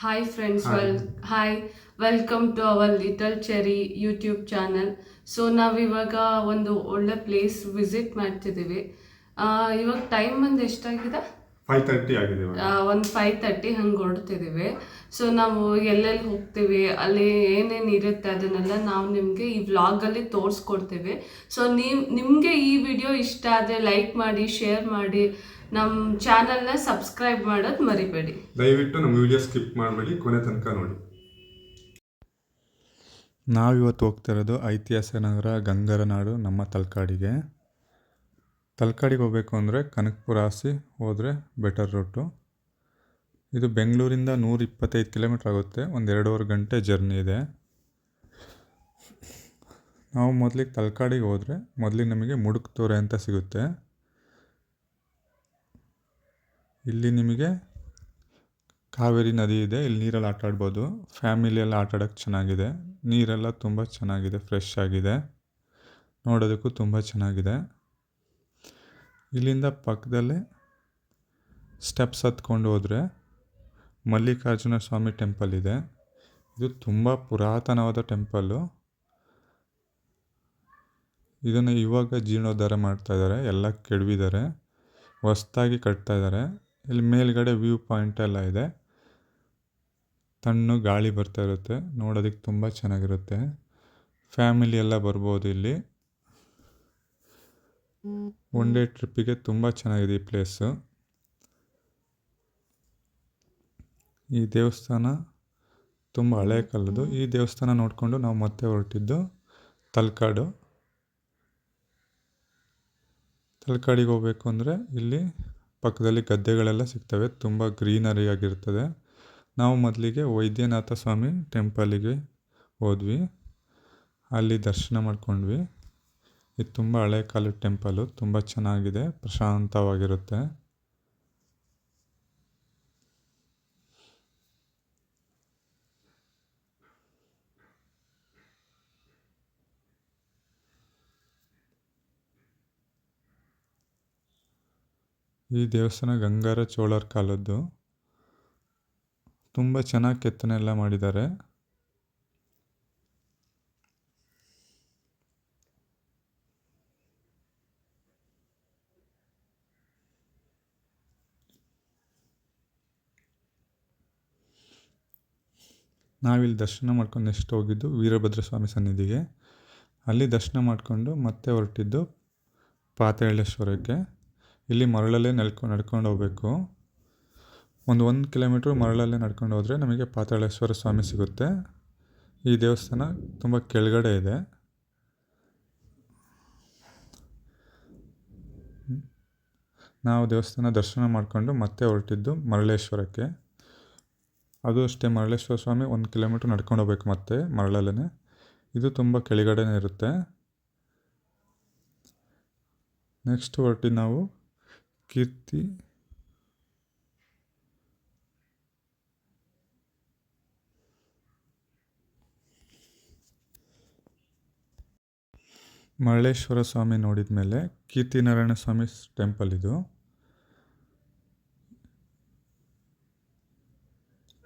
Hi friends Hi. Well hi welcome to our little cherry YouTube channel so ನಾವಿವಾಗ ಒಂದು ಒಳ್ಳೆ place visit ಮಾಡ್ತಿದ್ದೀವಿ. ಇವಾಗ ಟೈಮ್ ಬಂದು ಎಷ್ಟಾಗಿದೆ? ಫೈವ್ ತರ್ಟಿ ಆಗಿದೆ ಇವಾಗ. ಒಂದು ಫೈವ್ ತರ್ಟಿ ಹಂಗೆ ಹೊರಡ್ತಿದ್ದೀವಿ ಸೊ ನಾವು ಎಲ್ಲೆಲ್ಲಿ ಹೋಗ್ತೀವಿ ಅಲ್ಲಿ ಏನೇನು ಇರುತ್ತೆ ಅದನ್ನೆಲ್ಲ ನಾವು ನಿಮಗೆ ಈ ವ್ಲಾಗಲ್ಲಿ ತೋರಿಸ್ಕೊಡ್ತೀವಿ. ಸೊ ನೀವು ನಿಮಗೆ ಈ ವಿಡಿಯೋ ಇಷ್ಟ ಆದರೆ ಲೈಕ್ ಮಾಡಿ ಶೇರ್ ಮಾಡಿ ನಮ್ಮ ಚಾನಲ್ನ ಸಬ್ಸ್ಕ್ರೈಬ್ ಮಾಡೋದು ಮರಿಬೇಡಿ. ದಯವಿಟ್ಟು ನಮ್ಮ ವಿಡಿಯೋ ಸ್ಕಿಪ್ ಮಾಡಬೇಡಿ ಕೊನೆ ತನಕ ನೋಡಿ. ನಾವಿವತ್ತು ಹೋಗ್ತಿರೋದು ಐತಿಹಾಸಿಕ ನಗರ ಗಂಗರನಾಡು ನಮ್ಮ ತಲಕಾಡಿಗೆ. ತಲಕಾಡಿಗೆ ಹೋಗಬೇಕು ಅಂದರೆ ಕನಕಪುರ ಆಸಿ ಹೋದರೆ ಬೆಟರ್ ರೂಟು ಇದು ಬೆಂಗಳೂರಿಂದ ನೂರ ಇಪ್ಪತ್ತೈದು ಕಿಲೋಮೀಟ್ರ್ ಆಗುತ್ತೆ. ಒಂದು ಎರಡೂವರೆ ಗಂಟೆ ಜರ್ನಿ ಇದೆ. ನಾವು ಮೊದಲಿಗೆ ತಲಕಾಡಿಗೆ ಹೋದರೆ ಮೊದಲಿಗೆ ನಮಗೆ ಮುಡುಕ್ತೋರೆ ಅಂತ ಸಿಗುತ್ತೆ. ಇಲ್ಲಿ ನಿಮಗೆ ಕಾವೇರಿ ನದಿ ಇದೆ. ಇಲ್ಲಿ ನೀರಲ್ಲಿ ಆಟ ಆಡ್ಬೋದು. ಫ್ಯಾಮಿಲಿ ಎಲ್ಲ ಆಟ ಆಡೋಕ್ಕೆ ಚೆನ್ನಾಗಿದೆ. ನೀರೆಲ್ಲ ತುಂಬ ಚೆನ್ನಾಗಿದೆ ಫ್ರೆಶ್ ಆಗಿದೆ. ನೋಡೋದಕ್ಕೂ ತುಂಬ ಚೆನ್ನಾಗಿದೆ. ಇಲ್ಲಿಂದ ಪಕ್ಕದಲ್ಲೇ ಸ್ಟೆಪ್ಸ್ ಹತ್ಕೊಂಡು ಹೋದರೆ ಮಲ್ಲಿಕಾರ್ಜುನ ಸ್ವಾಮಿ ಟೆಂಪಲ್ ಇದೆ. ಇದು ತುಂಬ ಪುರಾತನವಾದ ಟೆಂಪಲ್ಲು ಇದನ್ನು ಇವಾಗ ಜೀರ್ಣೋದ್ಧಾರ ಮಾಡ್ತಾ ಇದ್ದಾರೆ ಎಲ್ಲ ಕೆಡವಿದ್ದಾರೆ. ಹೊಸ್ದಾಗಿ ಕಟ್ತಾ ಇದ್ದಾರೆ ಇಲ್ಲಿ ಮೇಲ್ಗಡೆ ವ್ಯೂ ಪಾಯಿಂಟ್ ಎಲ್ಲ ಇದೆ. ತಣ್ಣು ಗಾಳಿ ಬರ್ತಾ ಇರುತ್ತೆ. ನೋಡೋದಕ್ಕೆ ತುಂಬ ಚೆನ್ನಾಗಿರುತ್ತೆ. ಫ್ಯಾಮಿಲಿ ಎಲ್ಲ ಬರ್ಬೋದು ಇಲ್ಲಿ. ಒನ್ ಡೇ ಟ್ರಿಪ್ಪಿಗೆ ತುಂಬ ಚೆನ್ನಾಗಿದೆ ಈ ಪ್ಲೇಸು ಈ ದೇವಸ್ಥಾನ ತುಂಬ ಹಳೆ ಕಾಲದ್ದು. ಈ ದೇವಸ್ಥಾನ ನೋಡಿಕೊಂಡು ನಾವು ಮತ್ತೆ ಹೊರಟಿದ್ದು ತಲಕಾಡು. ತಲಕಾಡಿಗೆ ಹೋಗಬೇಕು ಅಂದರೆ ಇಲ್ಲಿ ಪಕ್ಕದಲ್ಲಿ ಗದ್ದೆಗಳೆಲ್ಲ ಸಿಗ್ತವೆ. ತುಂಬ ಗ್ರೀನರಿ ಆಗಿರ್ತದೆ. ನಾವು ಮೊದಲಿಗೆ ವೈದ್ಯನಾಥ ಸ್ವಾಮಿ ಟೆಂಪಲಿಗೆ ಹೋದ್ವಿ. ಅಲ್ಲಿ ದರ್ಶನ ಮಾಡ್ಕೊಂಡ್ವಿ. ಇದು ತುಂಬ ಹಳೆ ಕಾಲದ ಟೆಂಪಲು ತುಂಬ ಚೆನ್ನಾಗಿದೆ, ಪ್ರಶಾಂತವಾಗಿರುತ್ತೆ. ಈ ದೇವಸ್ಥಾನ ಗಂಗಾರ ಚೋಳರ ಕಾಲದ್ದು. ತುಂಬ ಚೆನ್ನಾಗಿ ಕೆತ್ತನೆ ಎಲ್ಲ ಮಾಡಿದ್ದಾರೆ. ನಾವಿಲ್ಲಿ ದರ್ಶನ ಮಾಡ್ಕೊಂಡು ನೆಕ್ಸ್ಟ್ ಹೋಗಿದ್ದು ವೀರಭದ್ರ ಸ್ವಾಮಿ ಸನ್ನಿಧಿಗೆ. ಅಲ್ಲಿ ದರ್ಶನ ಮಾಡಿಕೊಂಡು ಮತ್ತೆ ಹೊರಟಿದ್ದು ಪಾತಾಳೇಶ್ವರಕ್ಕೆ. ಇಲ್ಲಿ ಮರಳಲ್ಲೇ ನಡ್ಕೊ, ನಡ್ಕೊಂಡು ಹೋಗಬೇಕು. ಒಂದು ಒಂದು ಕಿಲೋಮೀಟ್ರ್ ಮರಳಲ್ಲೇ ನಡ್ಕೊಂಡು ಹೋದರೆ ನಮಗೆ ಪಾತಾಳೇಶ್ವರ ಸ್ವಾಮಿ ಸಿಗುತ್ತೆ. ಈ ದೇವಸ್ಥಾನ ತುಂಬ ಕೆಳಗಡೆ ಇದೆ. ನಾವು ದೇವಸ್ಥಾನ ದರ್ಶನ ಮಾಡಿಕೊಂಡು ಮತ್ತೆ ಹೊರಟಿದ್ದು ಮರಳೇಶ್ವರಕ್ಕೆ. ಅದು ಅಷ್ಟೇ ಮರಳೇಶ್ವರ ಸ್ವಾಮಿ ಒಂದು ಕಿಲೋಮೀಟ್ರ್ ನಡ್ಕೊಂಡು ಹೋಗ್ಬೇಕು ಮತ್ತೆ ಮರಳಲ್ಲೇ ಇದು ತುಂಬ ಕೆಳಗಡೆನೇ ಇರುತ್ತೆ. ನೆಕ್ಸ್ಟ್ ಹೊರಟಿ ನಾವು ಕೀರ್ತಿ. ಮರಳೇಶ್ವರ ಸ್ವಾಮಿ ನೋಡಿದ ಮೇಲೆ ಕೀರ್ತಿನಾರಾಯಣ ಸ್ವಾಮಿ ಟೆಂಪಲ್ ಇದು.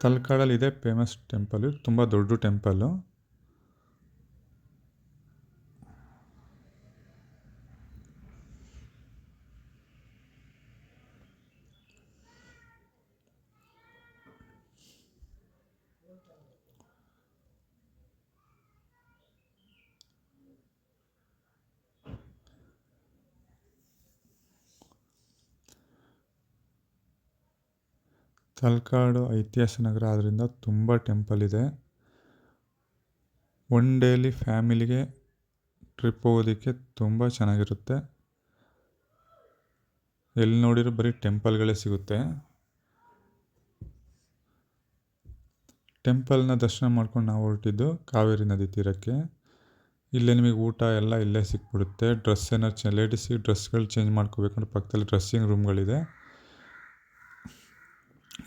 ತಲಕಾಡಲ್ಲಿ ಇದೆ ಫೇಮಸ್ ಟೆಂಪಲ್ ತುಂಬ ದೊಡ್ಡ ಟೆಂಪಲ್ಲು ತಲಕಾಡು ಐತಿಹಾಸಿಕ ನಗರ ಆದ್ದರಿಂದ ತುಂಬ ಟೆಂಪಲ್ ಇದೆ. ಒನ್ ಡೇಲಿ ಫ್ಯಾಮಿಲಿಗೆ ಟ್ರಿಪ್ ಹೋಗೋದಕ್ಕೆ ತುಂಬ ಚೆನ್ನಾಗಿರುತ್ತೆ. ಎಲ್ಲಿ ನೋಡಿರೋ ಬರೀ ಟೆಂಪಲ್ಗಳೇ ಸಿಗುತ್ತೆ. ಟೆಂಪಲ್ನ ದರ್ಶನ ಮಾಡ್ಕೊಂಡು ನಾವು ಹೊರಟಿದ್ದು ಕಾವೇರಿ ನದಿ ತೀರಕ್ಕೆ. ಇಲ್ಲೇ ನಿಮಗೆ ಊಟ ಎಲ್ಲ ಇಲ್ಲೇ ಸಿಕ್ಬಿಡುತ್ತೆ. ಡ್ರೆಸ್ ಏನಾರು ಚೆ ಲೇಡೀಸಿಗೆ ಡ್ರೆಸ್ಗಳು ಚೇಂಜ್ ಮಾಡ್ಕೋಬೇಕಂದ್ರೆ ಪಕ್ಕದಲ್ಲಿ ಡ್ರೆಸ್ಸಿಂಗ್ ರೂಮ್ಗಳಿದೆ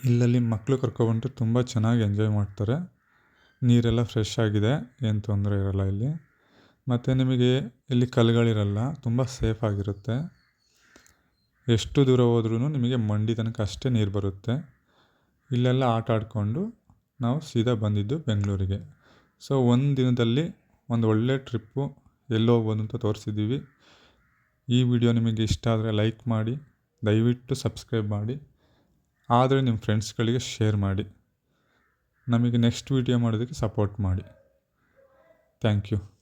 ಇಲ್ಲಲ್ಲಿ ಮಕ್ಕಳು ಕರ್ಕೊಬಂದ್ರೆ ತುಂಬ ಚೆನ್ನಾಗಿ ಎಂಜಾಯ್ ಮಾಡ್ತಾರೆ. ನೀರೆಲ್ಲ ಫ್ರೆಶ್ ಆಗಿದೆ, ಏನು ತೊಂದರೆ ಇರೋಲ್ಲ ಇಲ್ಲಿ. ಮತ್ತು ನಿಮಗೆ ಇಲ್ಲಿ ಕಲ್ಲುಗಳಿರಲ್ಲ, ತುಂಬ ಸೇಫ್ ಆಗಿರುತ್ತೆ. ಎಷ್ಟು ದೂರ ಹೋದ್ರೂ ನಿಮಗೆ ಮಂಡಿ ತನಕ ಅಷ್ಟೇ ನೀರು ಬರುತ್ತೆ. ಇಲ್ಲೆಲ್ಲ ಆಟ ಆಡಿಕೊಂಡು ನಾವು ಸೀದಾ ಬಂದಿದ್ದು ಬೆಂಗಳೂರಿಗೆ. ಸೊ ಒಂದು ದಿನದಲ್ಲಿ ಒಂದು ಒಳ್ಳೆ ಟ್ರಿಪ್ಪು ಎಲ್ಲಿ ಹೋಗ್ಬೋದು ಅಂತ ತೋರಿಸಿದ್ದೀವಿ ಈ ವಿಡಿಯೋ ನಿಮಗೆ ಇಷ್ಟ ಆದರೆ ಲೈಕ್ ಮಾಡಿ, ದಯವಿಟ್ಟು ಸಬ್ಸ್ಕ್ರೈಬ್ ಮಾಡಿ. ಆದರೆ ನಿಮ್ಮ ಫ್ರೆಂಡ್ಸ್ಗಳಿಗೆ ಶೇರ್ ಮಾಡಿ. ನಮಗೆ ನೆಕ್ಸ್ಟ್ ವಿಡಿಯೋ ಮಾಡೋದಕ್ಕೆ ಸಪೋರ್ಟ್ ಮಾಡಿ. Thank you